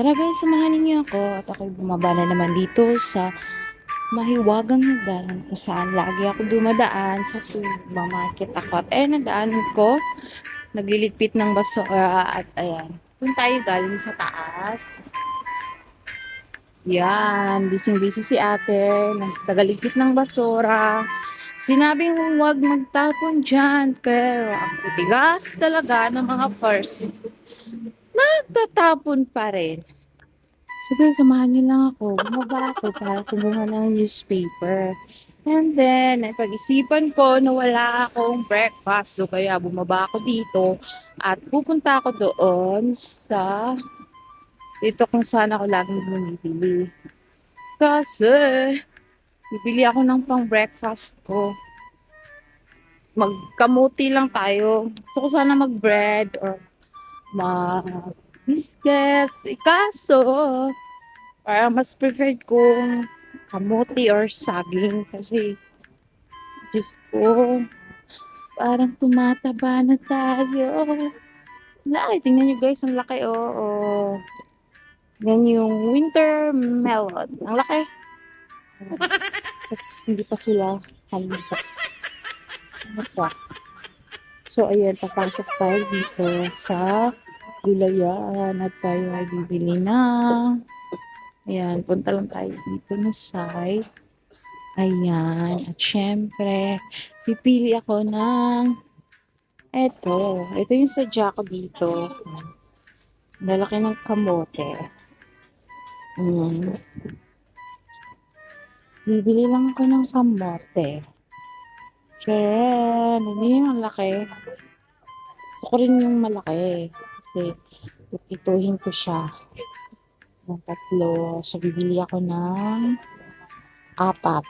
Tara guys, samahan niyo ako at ako'y bumaba na naman dito sa mahiwagang hagdanan kung saan lagi ako dumadaan sa tuwing mamarket ako. At ayun, nadaanan ko, nagliligpit ng basura at ayan, doon tayo galing sa taas. Yan, busy-busy si ate, nagtagaligpit ng basura. Sinabing huwag magtapon dyan, pero ang titigas talaga ng mga first nagtatapon pa rin. Sige, samahan niyo lang ako. Bumaba ako para kumuha ng newspaper. And then, napag-isipan ko na wala akong breakfast. So, kaya bumaba ako dito at pupunta ako doon sa dito kung saan ako laging bumibili. Kasi, bibili ako ng pang breakfast ko. Magkamuti lang tayo. Gusto ko sana mag-bread or mag biscuits. Eh, Kaso, parang mas preferred kong kamote or saging kasi Diyos ko, parang tumataba na tayo. Laki, tingnan nyo guys, ang laki, oo. Oh, Yan yung winter melon. Ang laki. Tapos hindi pa sila halita. Ano pa? So, ayan, papasok tayo dito sa gulayan at tayo ay bibili na. Ayan, punta lang tayo dito na side. Ayan, at syempre, pipili ako ng eto. Ito yung sadya ko dito. Lalaki ng kamote. Mm. Bibili lang ako ng kamote. Sharon, hindi yung laki. Gusto ko rin yung malaki. Kasi, ituhin ko siya. Ng tatlo. So, bibili ako ng apat.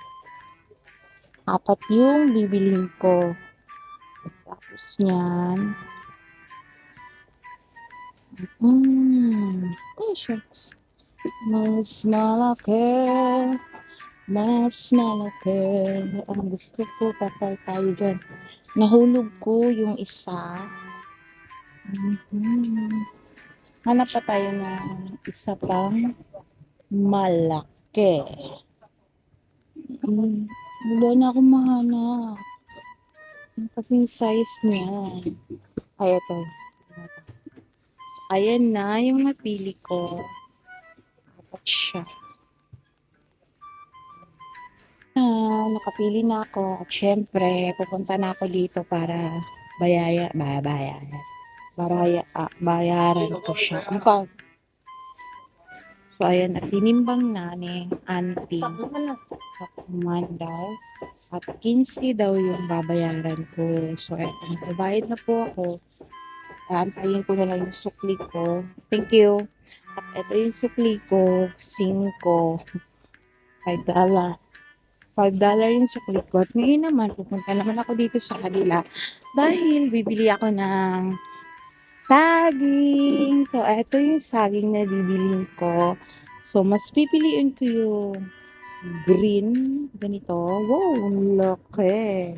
Apat yung bibiliin ko. Tapos niyan. Ay, shucks. Mas malaki. Mas malaki. Ang gusto ko, patay tayo dyan. Nahulog ko yung isa. Mhm. Hanap pa tayo ng isa pang malaki. Mm, wala na akong mahanap. Kasi size niya? Ay, ito. So, ayan na yung napili ko. Dapat siya. Nakapili na ako. At syempre, pupunta na ako dito para bayaya, bayaran. Baraya, ah, bayaran ko siya. Ano? So, ayan, at tinimbang na ni auntie. Kuman daw. At 15 daw yung babayaran ko. So, eto, nagbabayad na po ako. Aantayin ko na lang yung sukli ko. Thank you. At ito yung sukli ko. 5. 5 dollar. 5 dollar yung sukli ko. At ngayon naman, pupunta naman ako dito sa kanila. Dahil bibili ako ng saging. So, ito yung saging na bibiliin ko. So, mas pipiliin ko yung green. Ganito. Wow, laki.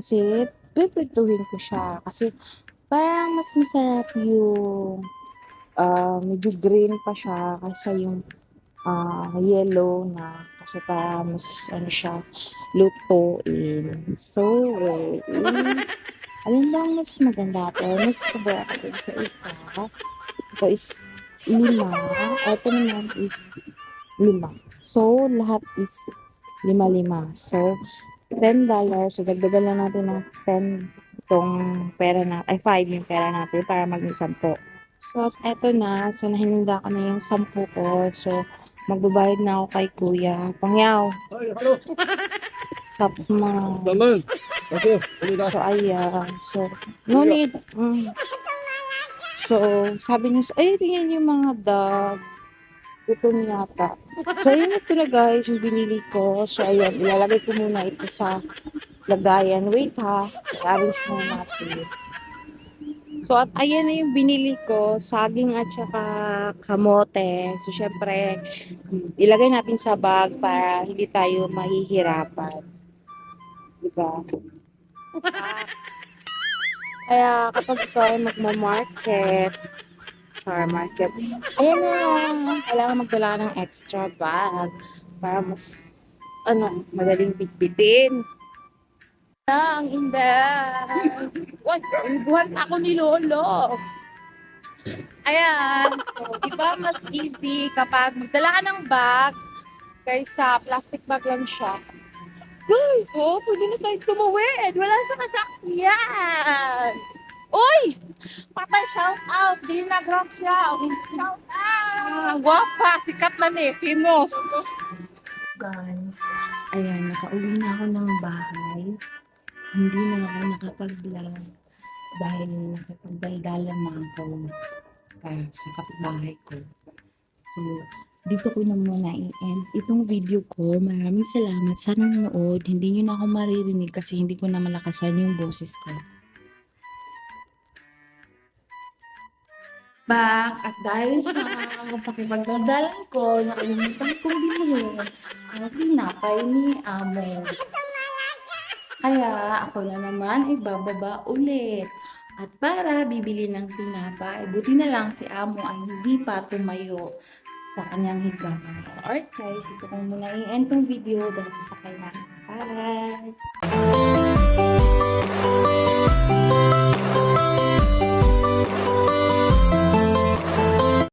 Kasi, pipituhin ko siya. Kasi, parang mas masarap yung ah, medyo green pa siya kaysa yung ah, yellow na kasi parang mas ano siya lutuin. So, wait. Alin ba ang mas maganda ito? Mas pabaya ko dun sa isa. Ito is lima. Ito naman is lima. So, lahat is lima-lima. So, $10. So, dagdagan lang natin ng 10 itong pera na, ay 5 yung pera natin para maging 10. So, eto na. So, nahinda ko na yung 10 ko. So, magbabayad na ako kay kuya. Pangyaw. Tap mo. Naman. Kasi. So, ayan. So, no need. Mm. So, sabi niya, ay, tingnan yung mga dog. Gutom yata. So, yun ito na guys, yung binili ko. So, ayan, ilalagay ko muna ito sa lagayan. Wait ha. I-arrange muna natin. So, at ayan na yung binili ko. Saging at saka kamote. So, syempre, ilagay natin sa bag para hindi tayo mahihirapan. Diba? Ah, Kaya kapag ikaw ay magmamarket, Char Market. Ayan na, kailangan magdala ka ng extra bag para mas, ano, madaling bitbitin. Ang inday. Uy, inubuhan ako ni Lolo. Ayan. So, di ba mas easy kapag magdala ka ng bag kaysa plastic bag lang siya. Guys, oh, pwede na tayo tumawid. Wala sa kasakyan. Uy! Patay, shout out. Di na grab siya. Shout out. Wapa, sikat na ni. Famous. Guys, ayan, nakauwi na ako ng bahay. Hindi na ako nakapag-vlog dahil nakapagdaldala na ako kaya sa kapitbahay ko. So, dito ko na muna i-end itong video ko. Maraming salamat sa nanonood. Hindi nyo na ako maririnig kasi hindi ko na malakasan yung boses ko. Back at dahil sa pakipagdaldalan ko, nakalimutan kong bilhin ang tinapay ni Amo. Kaya ako na naman ay bababa ulit. At para bibili ng tinapa, buti na lang si Amo ay hindi pa tumayo sa kanyang higaan. So, alright guys, ito ko muna i-end tong video dahil sasakay na para.